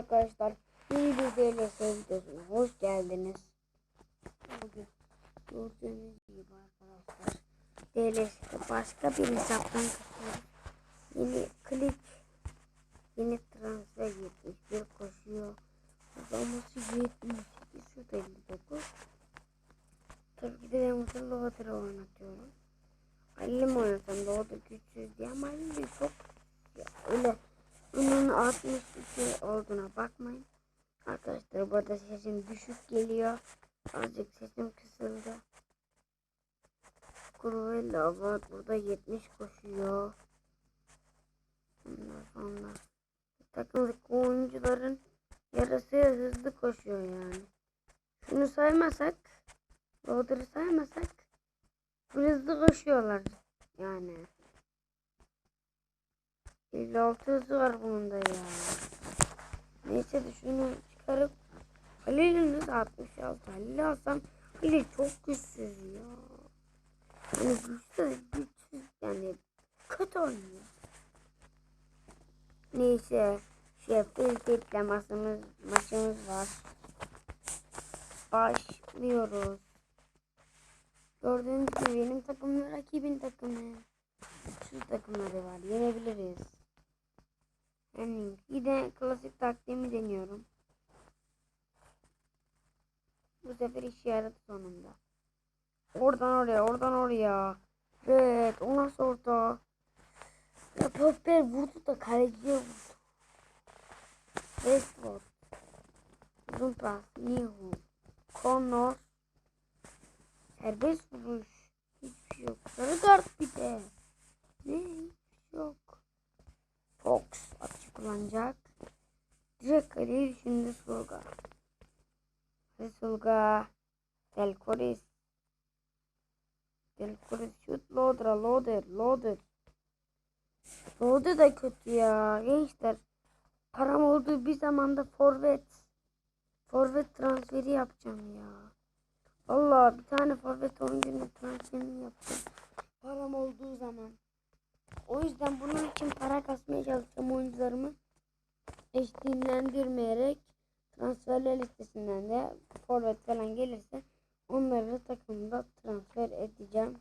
arkadaşlar. Yeni bir DLS videosuna hoş geldiniz. Bugün gördüğünüz gibi arkadaşlar. DLS'de başka bir hesaptan katıyoruz. Yeni klik, yeni transfer 71 koşuyor. Uzaması 78, şut 59. Tabii ki de ben burada Loader'ı oynatıyorum. Halil'im oynasam da o da güçsüz diye ama Halil'im çok ya öyle bunun 62 olduğuna bakmayın. Arkadaşlar bu arada sesim düşük geliyor. Azıcık sesim kısıldı. Kurvella var burada 70 koşuyor. Ondan sonra takımdaki oyuncuların yarısı hızlı koşuyor yani. Şunu saymasak, Loader'ı saymasak hızlı koşuyorlar yani. 56 hızı var bunun da ya. Neyse de şunu çıkarıp Halil'in hızı 66. Halil'i alsam Halil çok güçsüz ya. Yani güçsüz, güçsüz yani kötü oynuyor. Neyse Sheffield ile maçımız, var. Başlıyoruz. Gördüğünüz gibi benim takımım rakibin takımı. Şu takımları var. Yenebiliriz. Yani de klasik taktiğimi deniyorum. Bu sefer işe yaradı sonunda. Oradan oraya, oradan oraya. Evet, o nasıl orta? Ya Popper vurdu da kaleciye vurdu. Westwood. Uzun pas. Nihu. Connor. Serbest vuruş. Hiçbir şey yok. Sarı kart bir de. Ne? Hiçbir şey yok. Fox atış kullanacak. Direkt kaleyi düşündü Sulga. Hadi Sulga. Del. Del Coris şut. Loader'a loader. Loader. Loader da kötü ya. Gençler. Param olduğu bir zamanda forvet. Forvet transferi yapacağım ya. Valla bir tane forvet oyuncunun transferini yapacağım. Param olduğu zaman. O yüzden bunun için para kasmaya çalışacağım oyuncularımı. Eşliğinlendirmeyerek transferler listesinden de forvet falan gelirse onları takımda transfer edeceğim.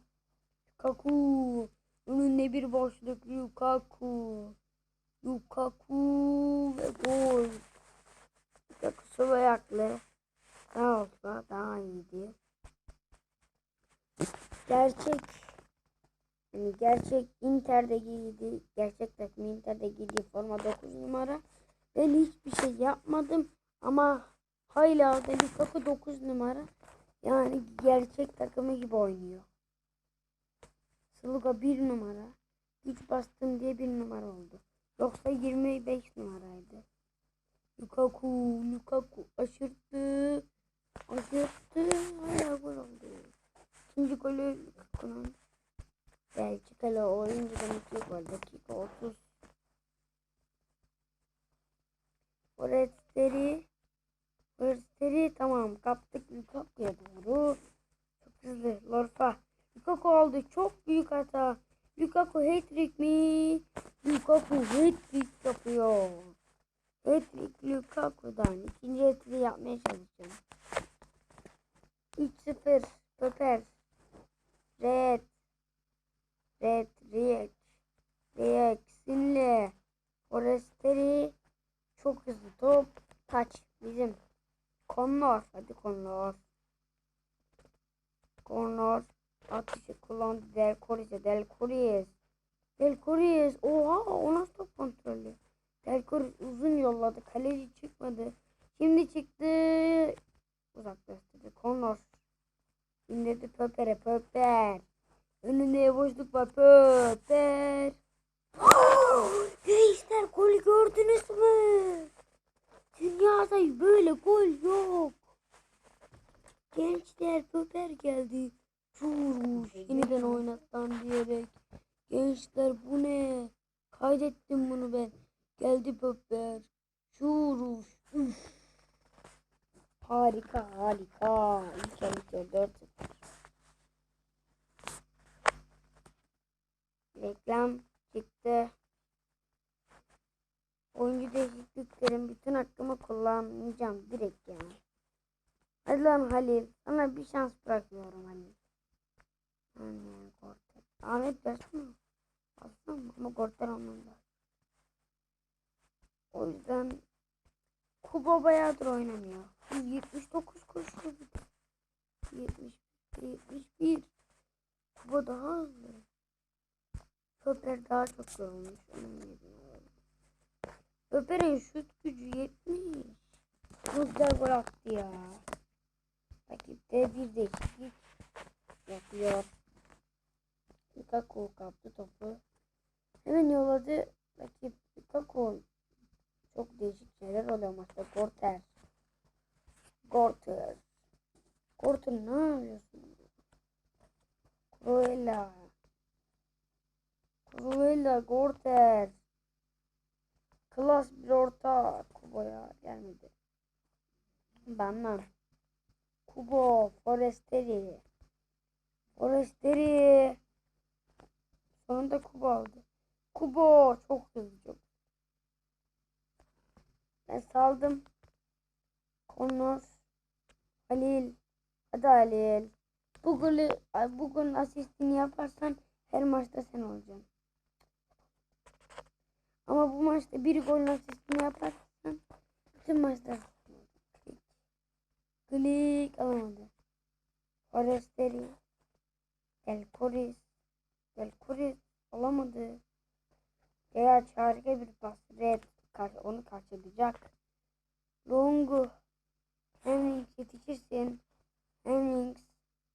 Lukaku. Önünde bir boşluk Lukaku. Lukaku ve gol. Lukaku sol ayaklı. Daha olsa daha iyiydi. Gerçek yani gerçek Inter'de giydi. Gerçek takım Inter'de giydiği forma 9 numara. Ben hiçbir şey yapmadım ama hala da Lukaku 9 numara. Yani gerçek takımı gibi oynuyor. Sluga 1 numara. Güç bastım diye 1 numara oldu. Yoksa 25 numaraydı. Lukaku, Lukaku aşırttı. Aşırttı. Hala gol oldu. İkinci golü Lukaku'nun. Belçikalı oyuncudan iki gol. Dakika 30. Foresteri. Foresteri tamam kaptık Lukaku'ya doğru. Çok hızlı. Lorfa. Lukaku aldı. Çok büyük hata. Lukaku hat-trick mi? Lukaku hat-trick yapıyor. Hat-trick Lukaku'dan. ikinci hat-trick yapmaya çalışacağım. 3-0. Pöper. Red. Red. React. React. Sinle. Foresteri. Çok hızlı top. Taç. Bizim. Connor. Hadi Connor. Connor. Atışı kullandı. Del Coris'e. Del Coris. Del Coris. Oha o nasıl top kontrolü. Del Coris uzun yolladı. Kaleci çıkmadı. Şimdi çıktı. Uzaklaştırdı. Connor. İndirdi Pöper'e. Pöper. Önünde boşluk var. Pöper. Gençler gol gördünüz mü? Dünyada böyle gol yok. Gençler Pöper geldi. Vurmuş. Yeniden oynattan diyerek. Gençler bu ne? Kaydettim bunu ben. Geldi Pöper. Şuruş. Üf. Harika harika. İlk yarı 4 Reklam çıktı. Oyuncu değişikliklerin bütün hakkımı kullanacağım direkt yani. Hadi lan Halil. Sana bir şans bırakıyorum Halil. Anne Gorter. Ahmet versene. Alsam? Ama Gorter anlamda. O yüzden Kuba bayağıdır oynamıyor. 79 koşuyor bir de. 70, 71. Kuba daha hızlı. Köper daha çok yorulmuş. Onun yerine Köper'in şut gücü 70. Güzel gol attı ya. Rakipte bir değişiklik yapıyor. Lukaku kaptı topu. Hemen yolladı. Rakip Lukaku çok değişik şeyler oluyor maçta. Gorter. Gorter. Gorter ne yapıyorsun? Cruella. Cruella Gorter. Klas bir orta. Kubo'ya gelmedi. Benden. Kubo. Foresteri. Foresteri. Sonunda Kubo aldı. Kubo. Çok hızlı çok. Ben saldım. Konur. Halil. Hadi Halil. Bu golü, ay, bu golün asistini yaparsan her maçta sen olacaksın. Ama bu maçta bir golün asistini yaparsan bütün maçlar. Klik. Alamadı. Foresteri. Gel Koris. Gel Koris. Alamadı. Veya harika bir pas. Red. Kar- Onu kaçıracak. Longu. Hemmings yetişirsin. Hemmings.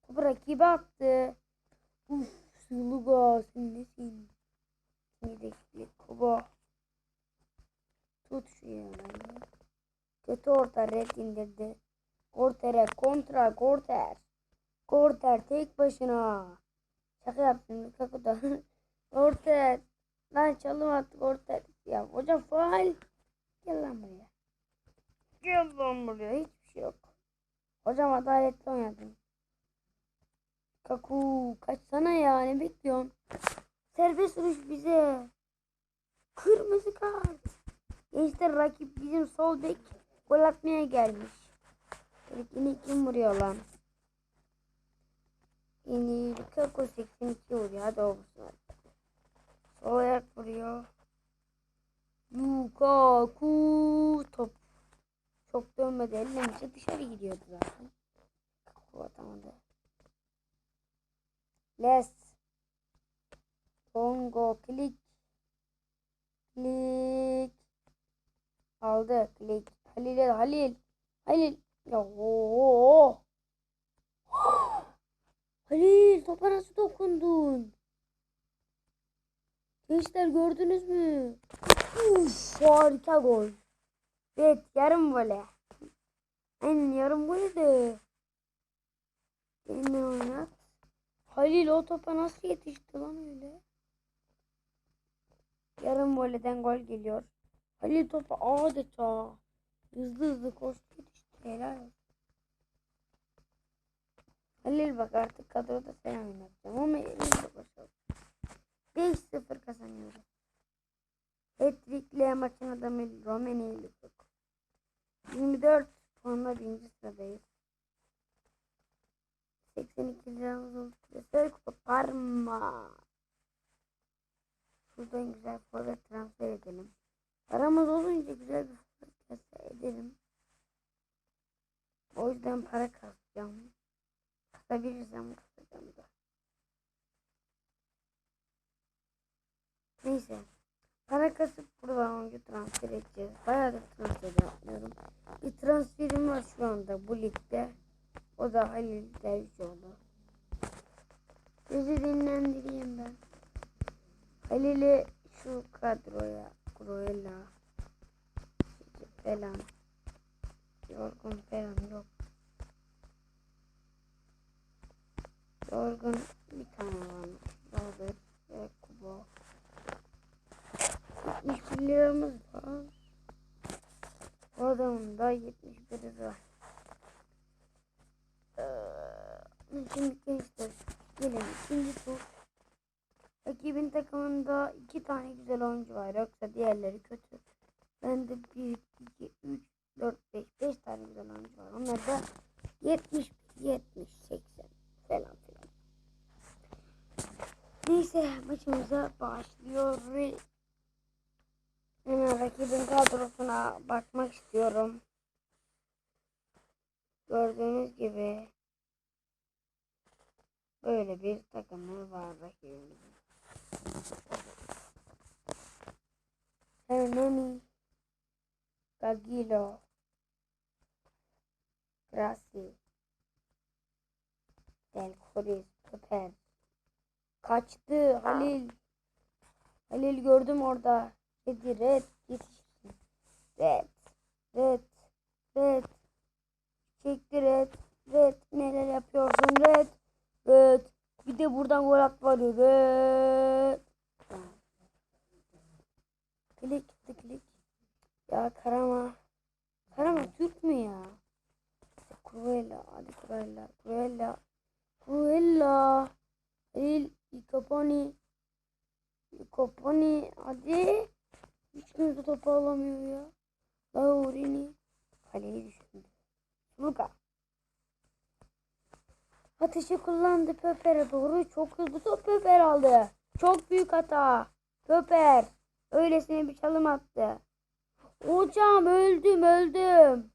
Topu rakibe attı. Uf. Suluga. Sen nesin? Şimdi de Kubo. Tut şu yerden. Kötü orta red indirdi. Korter'e kontra Korter. Korter tek başına. Şaka yaptım. Lukaku da. Korter. Lan çalım attı Korter. Ya hocam faal. Gel lan buraya. Gel lan buraya. Hiçbir şey yok. Hocam adaletli oynadın. Kaku kaçsana ya ne bekliyorsun? Serbest vuruş bize. Kırmızı kart. Gençler rakip bizim sol bek gol atmaya gelmiş. Yine kim vuruyor lan? Yine Lukaku 82 vuruyor. Hadi olsun. Sol ayak vuruyor. Lukaku top. Çok dönmedi. Ellemişse dışarı gidiyordu zaten. Lukaku atamadı. Les. Bongo klik. Klik. Aldı klik. Halil Halil. Halil. Ya ooo. Halil topa nasıl dokundun? Gençler gördünüz mü? Uf, harika gol. Evet yarım vole. Aynen yarım golü Benimle oynat. Halil o topa nasıl yetişti lan öyle? Yarım voleyden gol geliyor. Halil topa adeta hızlı hızlı koştu yetişti. Helal. Halil bak artık kadroda sen oynatacağım ama elimde başarılı. 5-0 kazanıyoruz. Hat-trick'le maçın adamı Romeni Lukaku. 24 puanla birinci sıradayız. 82 liramız oldu. Küresel kupa Parma. Şuradan güzel forvet transfer edelim. Paramız olunca güzel bir transfer edelim. O yüzden para kasacağım. Kasabilirsem kasacağım da. Neyse. Para kasıp buradan oyuncu transfer edeceğiz. Bayağıdır transfer yapmıyorum. Bir transferim var şu anda bu ligde. O da Halil Dervişoğlu. Sizi dinlendireyim ben. Halil'i şu kadroya, Cruella falan. Yorgun falan yok. Yorgun bir tane varmış. Robert ve Kubo. 71 liramız var. O adamın da 71 var. Ee, Şimdi gençler gelin ikinci tur. Rakibin takımında iki tane güzel oyuncu var yoksa diğerleri kötü. Bende 1, 2, 3, 4, 5, 5 tane güzel oyuncu var. Onlar da 70, 70, 80 falan filan. Neyse maçımıza başlıyoruz. Hemen rakibin kadrosuna bakmak istiyorum. Gördüğünüz gibi böyle bir takımı var rakibimizin. Hernani, Gagilo, Grassi, Del Coris, Köper. Kaçtı Halil. Halil gördüm orada. Dedi red yetişsin. Red. Red. Red. Çekti red. Red. Neler yapıyorsun red. Red. Bir de buradan gol at var. Red. Klik klik. Ya Karama. Karama Türk mü ya? Cruella. Hadi Cruella. Cruella. Cruella. Halil. Ikaponi. Ikaponi. Hadi. Hiç kimse topu alamıyor ya. Laurini. Kaleyi düşündü. Luka. Ateşi kullandı Pöper'e doğru. Çok hızlı top Pöper aldı. Çok büyük hata. Pöper. Öylesine bir çalım attı. Hocam öldüm öldüm.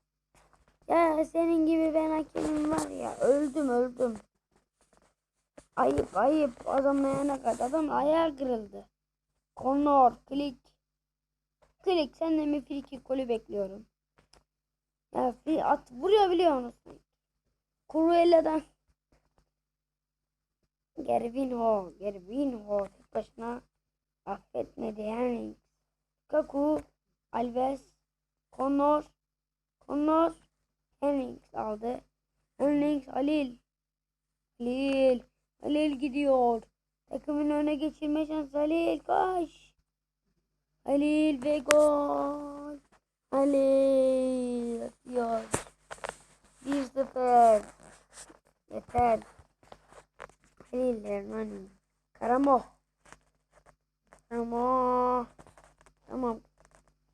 Ya senin gibi ben hakemim var ya. Öldüm öldüm. Ayıp ayıp. Adam ayağına kadar. Adam ayağı kırıldı. Connor. Klik. Klik. Senden bir friki golü bekliyorum. Ya at vuruyor biliyor musun? Cruella'dan. Gervinho. Gervinho. Tek başına affetmedi yani. Kaku. Alves. Connor. Connor. Hennings aldı. Hennings Halil. Halil. Halil gidiyor. Takımın öne geçirme şansı Halil. Koş. Halil ve gol. Halil atıyor. 1-0. Yeter. Ermani. Karamo. Karamo. Tamam.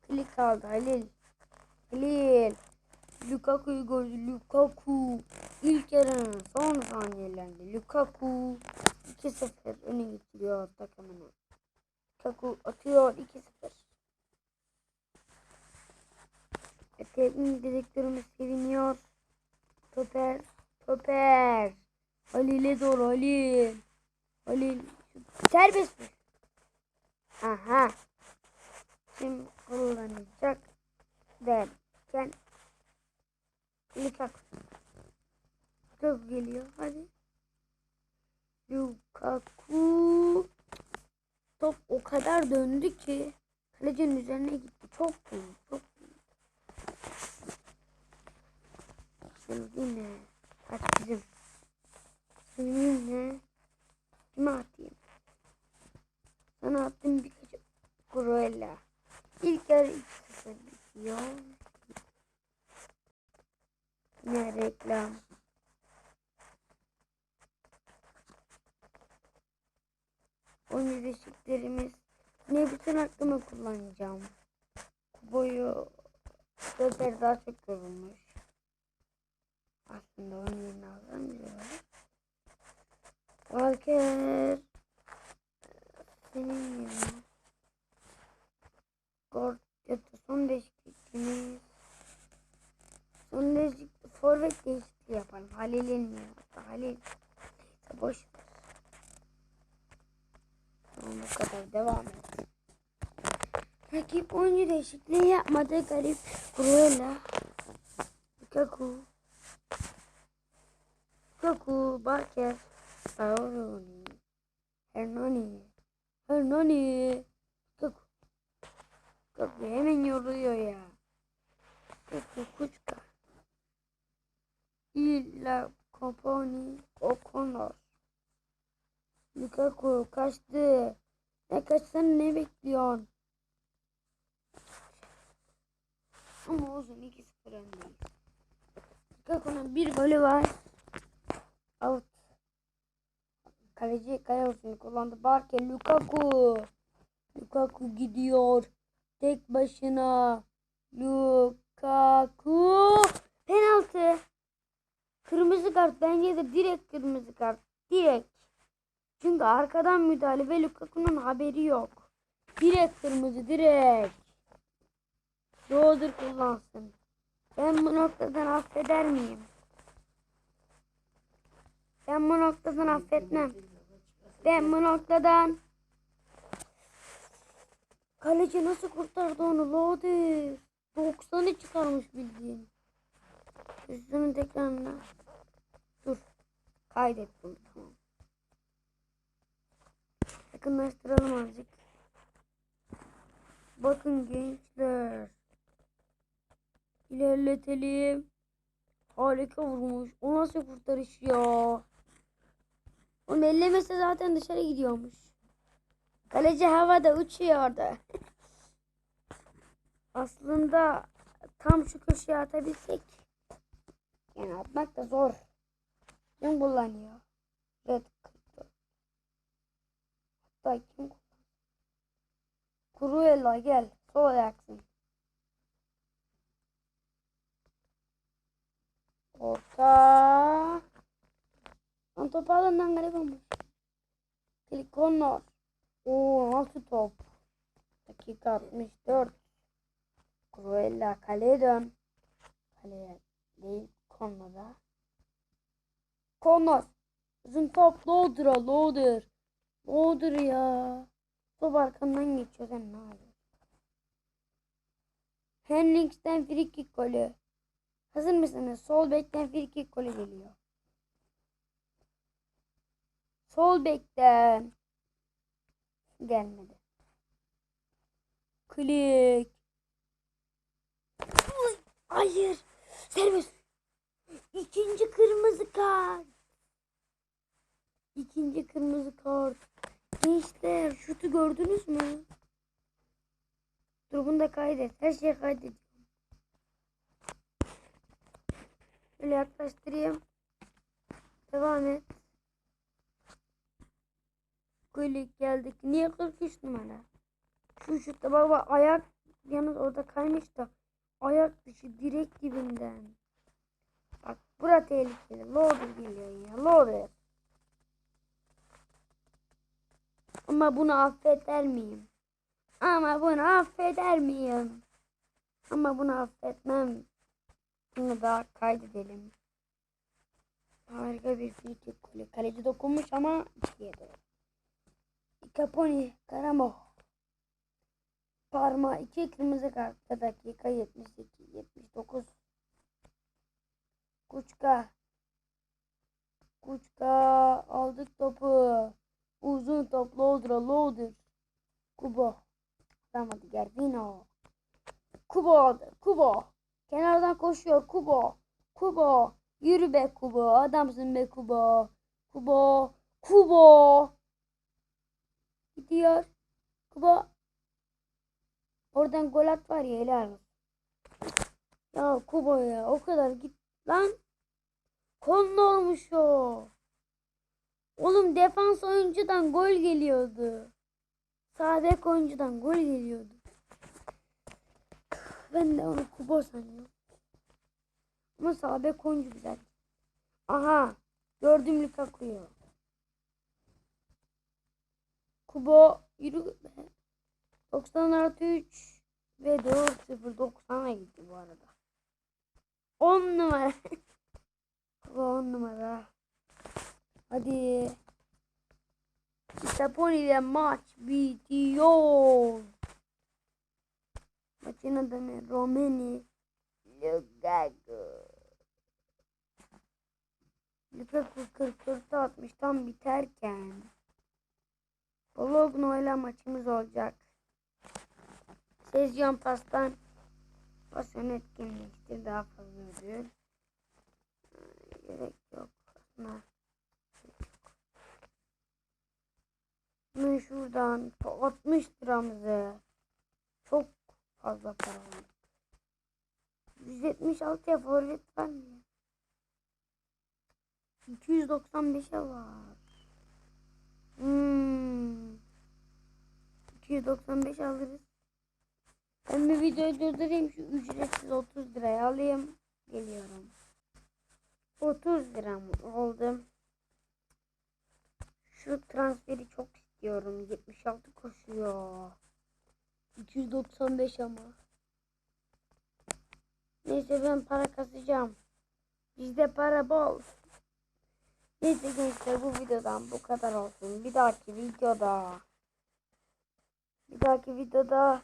Klik aldı Halil. Halil. Lukaku'yu gördü. Lukaku. İlk yarının son saniyelerinde Lukaku 2-0 öne getiriyor takımını. Lukaku atıyor 2-0. E, Teknik direktörümüz seviniyor. Toper, Toper. Halil'e doğru Halil. Halil. Serbest mi? Aha. Kim kullanacak derken Lukaku. Lukaku geliyor. Hadi. Lukaku. Top o kadar döndü ki kalecinin üzerine gitti. Çok büyük. Çok büyük. Şimdi ne? Kaç bizim. Şimdi ne? Kime atayım? Sana attım birkaç Cruella. İlk yarı 2-0 bitiyor. Ne reklam. Oyun değişiklerimiz. Ne bütün hakkımı kullanacağım. Boyu Göster daha çok yorulmuş. Aslında onun yerine alamıyor. Walker senin ya da son değişikliğimiz. Son değişiklik forvet değişikliği yapalım. Halil'in mi? Halil. Neyse boş. Tamam bu kadar devam et. Rakip oyuncu değişikliği yapmadı. Garip. Cruella. Lukaku. Lukaku. Barker. Sauroni. Hernani. Hernani. Lukaku. Lukaku hemen yoruluyor ya. Lukaku Kuçka. İlla Komponi. O'Connor. Lukaku kaçtı. Ne kaçsan ne bekliyorsun? Ama uzun 2-0 öndeyiz. Lukaku'nun bir golü var. Out. Kaleci kale uzunu kullandı. Barker Lukaku. Lukaku gidiyor. Tek başına. Lukaku. Penaltı. Kırmızı kart. Bence de direkt kırmızı kart. Direkt. Çünkü arkadan müdahale ve Lukaku'nun haberi yok. Direkt kırmızı direkt. Doğrudur kullansın. Ben bu noktadan affeder miyim? Ben bu noktadan affetmem. Ben bu noktadan Kaleci nasıl kurtardı onu Lodi? 90'ı çıkarmış bildiğin. Üstünün tekrarına. Dur. Kaydet bunu tamam. Yakınlaştıralım azıcık. Bakın gençler. İlerletelim. Harika vurmuş. O nasıl kurtarış ya? Onu ellemese zaten dışarı gidiyormuş. Kaleci havada uçuyordu. Aslında tam şu köşeye atabilsek. Yani atmak da zor. Kim kullanıyor? 44. Hatta kim kullanıyor? Kuruela gel. Sol ayaksın. Orta. Lan topu alından garip olmuş. Klikonor. Oo nasıl top? Dakika 64. Cruella kaleye dön. Kaleye değil Connor'a. Connor. Uzun top Loader'a Loader. Loader ya. Top arkandan geçiyor sen ne yapıyorsun? Henriks'ten free kick golü. Hazır mısınız? Sol bekten free kick golü geliyor. Sol bekten. Gelmedi. Klik. Hayır. Servis. İkinci kırmızı kart. İkinci kırmızı kart. Gençler şutu gördünüz mü? Dur bunu da kaydet. Her şeyi kaydet. Böyle yaklaştırayım. Devam et. Klik geldik. Niye 43 numara? Şu şutta bak bak ayak yalnız orada kaymış da ayak dışı direkt dibinden. Bak bura tehlikeli. Loader geliyor ya. Loader. Ama bunu affeder miyim? Ama bunu affeder miyim? Ama bunu affetmem. Bunu da kaydedelim. Harika bir free golü. Kaleci dokunmuş ama ikiye doğru. Caponi, Karamo. Parma 2 kırmızı kartta dakika 72 79. Kuçka. Kuçka aldık topu. Uzun top Loader Loader. Kubo. Atamadı Gervino. Kubo. Kubo. Kenardan koşuyor Kubo. Kubo. Yürü be Kubo. Adamsın be Kubo. Kubo. Kubo. Gidiyor. Kubo. Oradan gol at var ya helal. Ya Kubo ya o kadar git lan. Konu olmuş o. Oğlum defans oyuncudan gol geliyordu. Sağ bek oyuncudan gol geliyordu. Ben de onu Kubo sanıyorum. Ama sağ bek oyuncu güzel. Aha. Gördüm Lukaku'yu. Kubo yürü be. 90 artı 3 ve 4 0 90'a gitti bu arada. 10 numara. Kubo 10 numara. Hadi. Saponi ile maç bitiyor. Maçın adı ne? Romeni. Lukaku. Lukaku 44 atmış tam biterken. Bologna ile maçımız olacak. Sezyon pastan pas yönetkenliktir daha fazla ödül. Gerek yok. Aslında şuradan 60 liramızı çok fazla para oldu. 176'ya forvet var mı? 295'e var. Hmm. 295 alırız. Ben bir videoyu durdurayım şu ücretsiz 30 liraya alayım. Geliyorum. 30 lira mı oldu? Şu transferi çok istiyorum. 76 koşuyor. 295 ama. Neyse ben para kasacağım. Bizde para bol. Neyse gençler bu videodan bu kadar olsun. Bir dahaki videoda bir dahaki videoda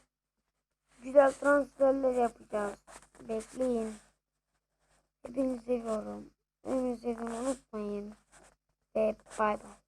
güzel transferler yapacağız. Bekleyin. Hepinizi seviyorum. Seviyorum unutmayın. Ve bay bay.